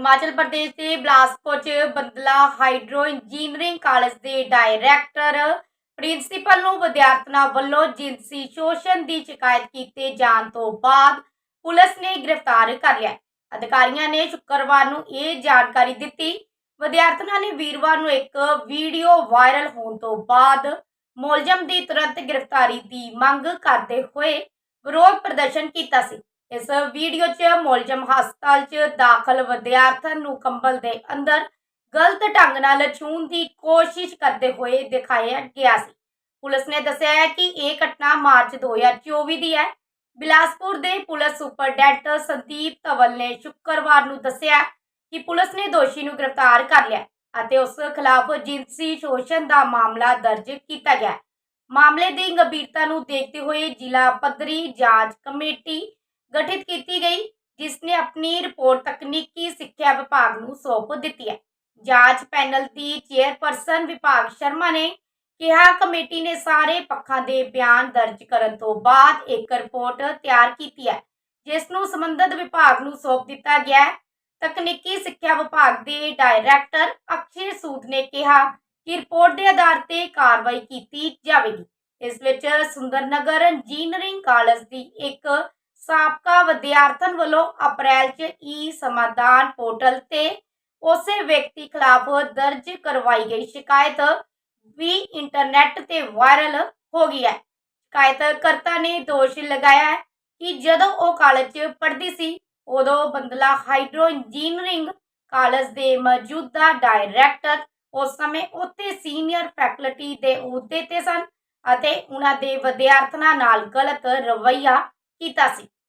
ਹਿਮਾਚਲ ਪ੍ਰਦੇਸ਼ ਦੇ ਬਲਾਸਪੁਰ 'ਚ Bandla hydro engineering college ਦੇ ਡਾਇਰੈਕਟਰ ਪ੍ਰਿੰਸੀਪਲ ਨੂੰ ਵਿਦਿਆਰਥਣਾਂ ਵੱਲੋਂ ਜਿਨਸੀ ਸ਼ੋਸ਼ਣ ਦੀ ਸ਼ਿਕਾਇਤ ਕੀਤੇ ਜਾਣ ਤੋਂ ਬਾਅਦ ਪੁਲਿਸ ਨੇ ਗ੍ਰਿਫਤਾਰ ਕਰ ਲਿਆ। ਅਧਿਕਾਰੀਆਂ ਨੇ ਸ਼ੁੱਕਰਵਾਰ ਨੂੰ ਇਹ ਜਾਣਕਾਰੀ ਦਿੱਤੀ। ਵਿਦਿਆਰਥਣਾਂ ਨੇ ਵੀਰਵਾਰ ਨੂੰ ਇੱਕ ਵੀਡੀਓ ਵਾਇਰਲ ਹੋਣ ਤੋਂ ਬਾਅਦ ਮੁਲਜ਼ਮ ਦੀ ਤੁਰੰਤ ਗ੍ਰਿਫਤਾਰੀ ਦੀ ਮੰਗ ਕਰਦੇ ਹੋਏ ਵਿਰੋਧ ਪ੍ਰਦਰਸ਼ਨ ਕੀਤਾ ਸੀ। ਇਸ ਵੀਡੀਓ 'ਚ ਮੁਲਜ਼ਮ ਹਸਪਤਾਲ 'ਚ ਦਾਖਲ ਵਿਦਿਆਰਥਣ ਨੂੰ ਕੰਬਲ ਦੇ ਅੰਦਰ ਗਲਤ ਢੰਗ ਨਾਲ ਛੂਹਣ ਦੀ ਕੋਸ਼ਿਸ਼ ਕਰਦੇ ਹੋਏ ਦਿਖਾਇਆ ਗਿਆ ਸੀ। ਪੁਲਿਸ ਨੇ ਦੱਸਿਆ ਹੈ ਕਿ ਇਹ ਘਟਨਾ ਮਾਰਚ 2024 ਦੀ ਹੈ। ਬਿਲਾਸਪੁਰ ਦੇ ਪੁਲਿਸ ਸੁਪਰਡੈਂਟ ਸੰਦੀਪ ਤਵਲ ਨੇ ਸ਼ੁੱਕਰਵਾਰ ਨੂੰ ਦੱਸਿਆ ਕਿ ਪੁਲਿਸ ਨੇ ਦੋਸ਼ੀ ਨੂੰ ਗ੍ਰਿਫਤਾਰ ਕਰ ਲਿਆ ਅਤੇ ਉਸ ਖਿਲਾਫ ਜਿਨਸੀ ਸ਼ੋਸ਼ਣ ਦਾ ਮਾਮਲਾ ਦਰਜ ਕੀਤਾ ਗਿਆ। ਮਾਮਲੇ ਦੀ ਗੰਭੀਰਤਾ ਨੂੰ ਦੇਖਦੇ ਹੋਏ ਜ਼ਿਲ੍ਹਾ ਪੱਧਰੀ ਜਾਂਚ ਕਮੇਟੀ ਗਠਿਤ ਕੀਤੀ ਗਈ ਜਿਸ ਨੇ ਆਪਣੀ ਰਿਪੋਰਟ ਤਕਨੀਕੀ ਸਿੱਖਿਆ ਵਿਭਾਗ ਨੂੰ ਸੌਂਪ ਦਿੱਤੀ ਹੈ। ਜਾਂਚ ਪੈਨਲ ਦੀ ਚੇਅਰਪਰਸਨ ਵਿਭਾਗ ਸ਼ਰਮਾ ਨੇ ਕਿਹਾ, ਕਮੇਟੀ ਨੇ ਸਾਰੇ ਪੱਖਾਂ ਦੇ ਬਿਆਨ ਦਰਜ ਕਰਨ ਤੋਂ ਬਾਅਦ ਇੱਕ ਰਿਪੋਰਟ ਤਿਆਰ ਕੀਤੀ ਹੈ, ਜਿਸ ਨੂੰ ਸੰਬੰਧਿਤ ਵਿਭਾਗ ਨੂੰ ਸੌਂਪ ਦਿੱਤਾ ਗਿਆ ਹੈ। ਤਕਨੀਕੀ ਸਿੱਖਿਆ ਵਿਭਾਗ ਦੇ ਡਾਇਰੈਕਟਰ ਅਕਸ਼ੇ ਸੂਦ ਨੇ ਕਿਹਾ ਕਿ ਰਿਪੋਰਟ ਦੇ ਆਧਾਰ ਤੇ ਕਾਰਵਾਈ ਕੀਤੀ ਜਾਵੇਗੀ। ਇਸ ਵਿੱਚ ਸੁੰਦਰਨਗਰ ਇੰਜੀਨੀਅਰਿੰਗ ਕਾਲਜ ਦੀ ਇੱਕ ਸਾਬਕਾ ਵਿਦਿਆਰਥਣ ਵੱਲੋਂ ਅਪ੍ਰੈਲ 'ਚ ਈ ਸਮਾਧਾਨ ਪੋਰਟਲ ਤੇ ਉਸੇ ਵਿਅਕਤੀ ਖਿਲਾਫ ਦਰਜ ਕਰਵਾਈ ਗਈ ਸ਼ਿਕਾਇਤ ਵੀ ਇੰਟਰਨੈਟ ਤੇ ਵਾਇਰਲ ਹੋ ਗਈ ਹੈ। ਸ਼ਿਕਾਇਤਕਰਤਾ ਨੇ ਦੋਸ਼ ਲਗਾਇਆ ਕਿ ਜਦੋਂ ਉਹ ਕਾਲਜ 'ਚ ਪੜ੍ਹਦੀ ਸੀ, ਉਦੋਂ ਬੰਦਲਾ ਹਾਈਡਰੋ ਇੰਜੀਨੀਅਰਿੰਗ ਕਾਲਜ ਦੇ ਮੌਜੂਦਾ ਡਾਇਰੈਕਟਰ ਉਸ ਸਮੇਂ ਉੱਥੇ ਸੀਨੀਅਰ ਫੈਕਲਟੀ ਦੇ ਅਹੁਦੇ ਤੇ ਸਨ ਅਤੇ ਉਹਨਾਂ ਦੇ ਵਿਦਿਆਰਥਣਾਂ ਨਾਲ ਗਲਤ ਰਵੱਈਆ ਕੀਤਾ ਸੀ।